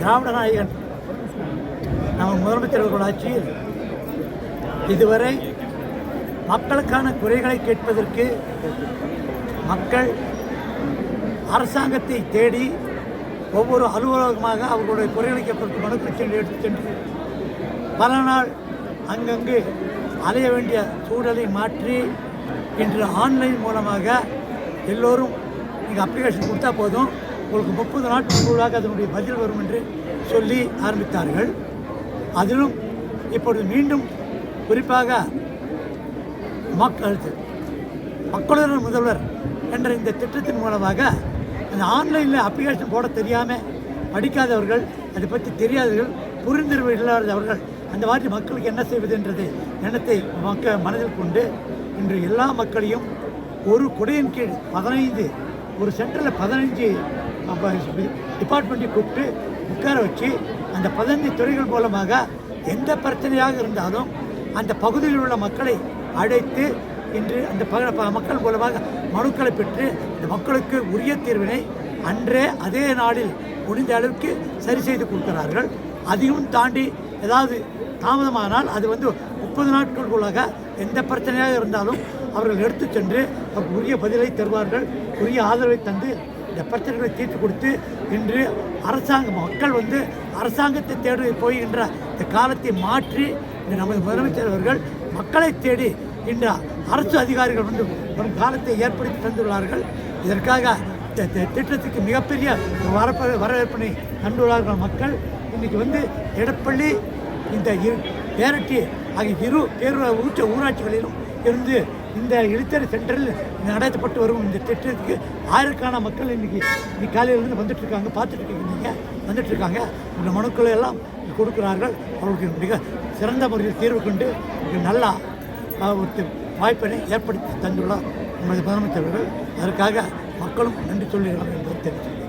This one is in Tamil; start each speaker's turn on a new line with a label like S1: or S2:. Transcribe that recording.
S1: திராவிட நாயகன். நம்ம முதலமைச்சர் ஆட்சியில் இதுவரை மக்களுக்கான குறைகளை கேட்பதற்கு மக்கள் அரசாங்கத்தை தேடி ஒவ்வொரு அலுவலகமாக அவர்களுடைய குறைகளை கேட்பதற்கு மனுக்கள் சென்று எடுத்து சென்று பல நாள் அங்கங்கு அலைய வேண்டிய சூழலை மாற்றி இன்று ஆன்லைன் மூலமாக எல்லோரும் நீங்கள் அப்ளிகேஷன் கொடுத்தா போதும். உங்களுக்கு முப்பது நாட்களுக்குள்ளாக அதனுடைய பதில் வரும் என்று சொல்லி ஆரம்பித்தார்கள். அதிலும் இப்பொழுது மீண்டும் குறிப்பாக மக்கள் மக்களுடன் முதல்வர் என்ற இந்த திட்டத்தின் மூலமாக அந்த ஆன்லைனில் அப்ளிகேஷன் போட தெரியாமல் படிக்காதவர்கள் அதை பற்றி தெரியாதவர்கள் புரிந்துணர்வு இல்லாதவர்கள் அந்த மாதிரி மக்களுக்கு என்ன செய்வது என்றது எண்ணத்தை மக்கள் மனதில் கொண்டு இன்று எல்லா மக்களையும் ஒரு குடையின் கீழ் பதினைந்து ஒரு சென்டரில் பதினைஞ்சு டிபார்ட்மெண்ட்டை கூப்பிட்டு உட்கார வச்சு அந்த பதினைந்து துறைகள் மூலமாக எந்த பிரச்சனையாக இருந்தாலும் அந்த பகுதியில் உள்ள மக்களை அழைத்து இன்று அந்த பக- மக்கள் மூலமாக மனுக்களை பெற்று இந்த மக்களுக்கு உரிய தீர்வினை அன்றே அதே நாளில் முடிந்த அளவுக்கு சரி செய்து கொடுக்கிறார்கள். அதையும் தாண்டி ஏதாவது தாமதமானால் அது வந்து முப்பது நாட்களுக்குள்ளாக எந்த பிரச்சனையாக இருந்தாலும் அவர்கள் எடுத்து சென்று அவருக்கு உரிய பதிலை தருவார்கள் உரிய ஆதரவை தந்து இந்த பிரச்சனைகளை தீர்த்து கொடுத்து இன்று அரசாங்கம் மக்கள் வந்து அரசாங்கத்தை தேடி போகின்ற இந்த காலத்தை மாற்றி நமது முதலமைச்சர் அவர்கள் மக்களை தேடி இன்று அரசு அதிகாரிகள் வந்து வரும் காலத்தை ஏற்படுத்தி தந்துள்ளார்கள். இதற்காக திட்டத்துக்கு மிகப்பெரிய வரப்ப வரவேற்பினை கண்டுள்ளார்கள் மக்கள். இன்றைக்கி வந்து எடப்பள்ளி இந்த இரு பேரட்டி ஆகிய இரு பேரு ஊற்ற ஊராட்சிகளிலும் இருந்து இந்த இழுத்தறி சென்டரில் நடத்தப்பட்டு வரும். இந்த திட்டத்துக்கு ஆயிரக்கான மக்கள் இன்னைக்கு இன்னைக்கு காலையிலேருந்து வந்துட்டுருக்காங்க பார்த்துட்டு இருக்கீங்க நீங்கள் இந்த மனுக்களை எல்லாம் கொடுக்கிறார்கள். அவர்களுக்கு மிக சிறந்த முறையில் தீர்வு கொண்டு நல்லா ஒரு வாய்ப்பினை ஏற்படுத்தி தந்துள்ளார். நமது முதலமைச்சர்கள். அதற்காக மக்களும் நன்றி சொல்லுகிறார்கள் என்பதை தெரிவித்துள்ளேன்